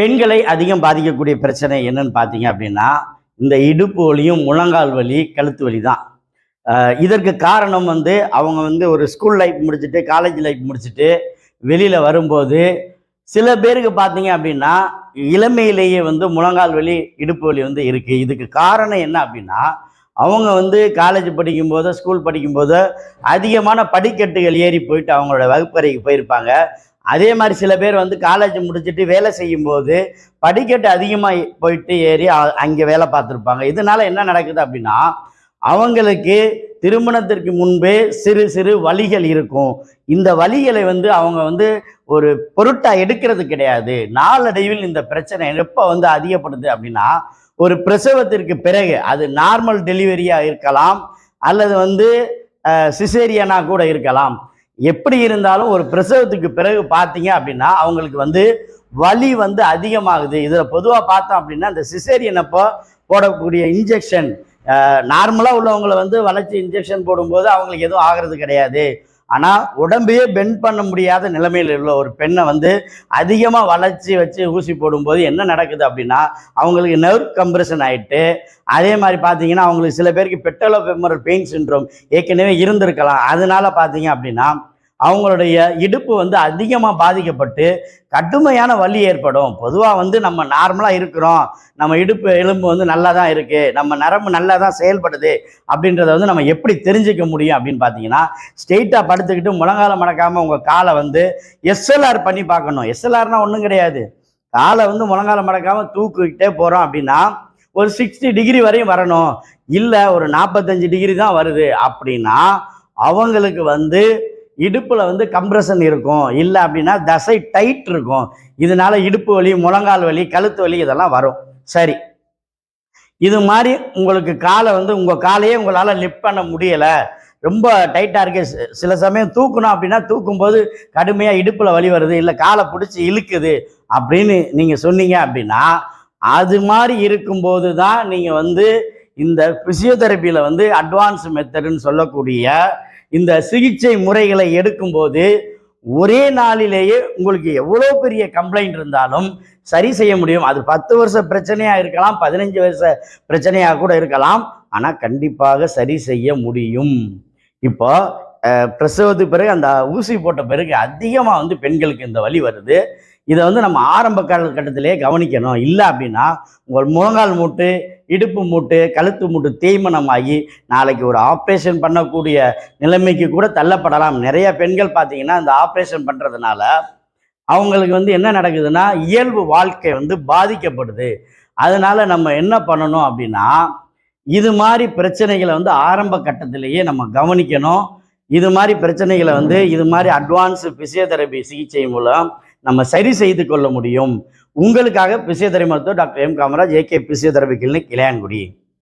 பெண்களை அதிகம் பாதிக்கக்கூடிய பிரச்சனை என்னன்னு பார்த்தீங்க அப்படின்னா இந்த இடுப்பு வலியும் முழங்கால் வலி கழுத்து வலி தான். இதற்கு காரணம் வந்து அவங்க வந்து ஒரு ஸ்கூல் லைஃப் முடிச்சுட்டு காலேஜ் லைஃப் முடிச்சுட்டு வெளியில் வரும்போது சில பேருக்கு பார்த்தீங்க அப்படின்னா இளமையிலேயே வந்து முழங்கால் வலி இடுப்பு வலி வந்து இருக்குது இதுக்கு காரணம் என்ன அப்படின்னா அவங்க வந்து காலேஜ் படிக்கும்போதோ ஸ்கூல் படிக்கும்போதோ அதிகமான படிக்கட்டுகள் ஏறி போயிட்டு அவங்களோட வகுப்பறைக்கு போயிருப்பாங்க. அதே மாதிரி சில பேர் வந்து காலேஜ் முடிச்சுட்டு வேலை செய்யும்போது படிக்கட்டு அதிகமாக போயிட்டு ஏறி அங்கே வேலை பார்த்துருப்பாங்க. இதனால என்ன நடக்குது அப்படின்னா அவங்களுக்கு திருமணத்திற்கு முன்பே சிறு சிறு வழிகள் இருக்கும். இந்த வழிகளை வந்து அவங்க வந்து ஒரு பொருட்டாக எடுக்கிறது கிடையாது. நாளடைவில் இந்த பிரச்சனை எப்போ வந்து அதிகப்படுது அப்படின்னா ஒரு பிரசவத்திற்கு பிறகு அது நார்மல் டெலிவரியாக இருக்கலாம் அல்லது வந்து சிசேரியனாக கூட இருக்கலாம். எப்படி இருந்தாலும் ஒரு பிரசவத்துக்கு பிறகு பார்த்தீங்க அப்படின்னா அவங்களுக்கு வந்து வலி வந்து அதிகமாகுது. இதில் பொதுவாக பார்த்தோம் அப்படின்னா இந்த சிசேரியன் அப்போ போடக்கூடிய இன்ஜெக்ஷன் நார்மலாக உள்ளவங்களை வந்து வளர்ச்சி இன்ஜெக்ஷன் போடும்போது அவங்களுக்கு எதுவும் ஆகிறது கிடையாது. ஆனால் உடம்பையே பெண்ட் பண்ண முடியாத நிலைமையில் உள்ள ஒரு பெண்ணை வந்து அதிகமாக வளர்ச்சி வச்சு ஊசி போடும்போது என்ன நடக்குது அப்படின்னா அவங்களுக்கு நர்வ் கம்ப்ரெஷன் ஆகிட்டு அதே மாதிரி பார்த்தீங்கன்னா அவங்களுக்கு சில பேருக்கு பெட்டலோ பெம்மரல் பெயின் சின்ட்ரோம் ஏற்கனவே இருந்திருக்கலாம். அதனால பார்த்தீங்க அப்படின்னா அவங்களுடைய இடுப்பு வந்து அதிகமாக பாதிக்கப்பட்டு கடுமையான வலி ஏற்படும். பொதுவாக வந்து நம்ம நார்மலாக இருக்கிறோம். நம்ம இடுப்பு எலும்பு வந்து நல்லா தான் இருக்குது நம்ம நரம்பு நல்லா தான் செயல்படுது அப்படின்றத வந்து நம்ம எப்படி தெரிஞ்சுக்க முடியும் அப்படின்னு பார்த்தீங்கன்னா ஸ்ட்ரெயிட்டாக படுத்துக்கிட்டு முழங்கால மடக்காமல் உங்கள் காலை வந்து எஸ்எல்ஆர் பண்ணி பார்க்கணும். எஸ்எல்ஆர்னால் ஒன்றும் கிடையாது. காலை வந்து முழங்கால மடக்காமல் தூக்கிக்கிட்டே போகிறோம் அப்படின்னா ஒரு சிக்ஸ்டி டிகிரி வரையும் வரணும். இல்லை ஒரு நாற்பத்தஞ்சு டிகிரி தான் வருது அப்படின்னா அவங்களுக்கு வந்து இடுப்பில் வந்து கம்ப்ரஷன் இருக்கும். இல்லை அப்படின்னா தசை டைட் இருக்கும். இதனால இடுப்பு வலி முழங்கால் வலி கழுத்து வலி இதெல்லாம் வரும். சரி. இது மாதிரி உங்களுக்கு காலை வந்து உங்கள் காலையே உங்களால் லிஃப்ட் பண்ண முடியலை. ரொம்ப டைட்டாக இருக்கு. சில சமயம் தூக்கணும் அப்படின்னா தூக்கும்போது கடுமையாக இடுப்பில் வலி வருது இல்லை காலை பிடிச்சி இழுக்குது அப்படின்னு நீங்கள் சொன்னீங்க அப்படின்னா அது மாதிரி இருக்கும்போது தான் நீங்கள் வந்து இந்த ஃபிசியோதெரப்பியில் வந்து அட்வான்ஸ் மெத்தடுன்னு சொல்லக்கூடிய இந்த சிகிச்சை முறைகளை எடுக்கும்போது ஒரே நாளிலேயே உங்களுக்கு எவ்வளோ பெரிய கம்ப்ளைண்ட் இருந்தாலும் சரி செய்ய முடியும். அது பத்து வருஷ பிரச்சனையாக இருக்கலாம் பதினஞ்சு வருஷ பிரச்சனையாக கூட இருக்கலாம். ஆனால் கண்டிப்பாக சரி செய்ய முடியும். இப்போ பிரசவத்துக்கு பிறகு அந்த ஊசி போட்ட பிறகு அதிகமாக வந்து பெண்களுக்கு இந்த வலி வருது. இதை வந்து நம்ம ஆரம்ப காலகட்டத்திலே கவனிக்கணும். இல்லை அப்படின்னா உங்கள் முழங்கால் மூட்டு இடுப்பு மூட்டு கழுத்து மூட்டு தேய்மனமாகி நாளைக்கு ஒரு ஆப்ரேஷன் பண்ணக்கூடிய நிலைமைக்கு கூட தள்ளப்படலாம். நிறைய பெண்கள் பார்த்தீங்கன்னா இந்த ஆப்ரேஷன் பண்ணுறதுனால அவங்களுக்கு வந்து என்ன நடக்குதுன்னா இயல்பு வாழ்க்கை வந்து பாதிக்கப்படுது. அதனால நம்ம என்ன பண்ணணும் அப்படின்னா இது மாதிரி பிரச்சனைகளை வந்து ஆரம்ப கட்டத்திலேயே நம்ம கவனிக்கணும். இது மாதிரி பிரச்சனைகளை வந்து இது மாதிரி அட்வான்ஸு பிசியோதெரபி சிகிச்சை மூலம் நம்ம சரி செய்து கொள்ள முடியும். உங்களுக்காக பிசியோதெரபி மருத்துவர் doctor M Kamaraj AK physiotherapy clinic Ilayangudi.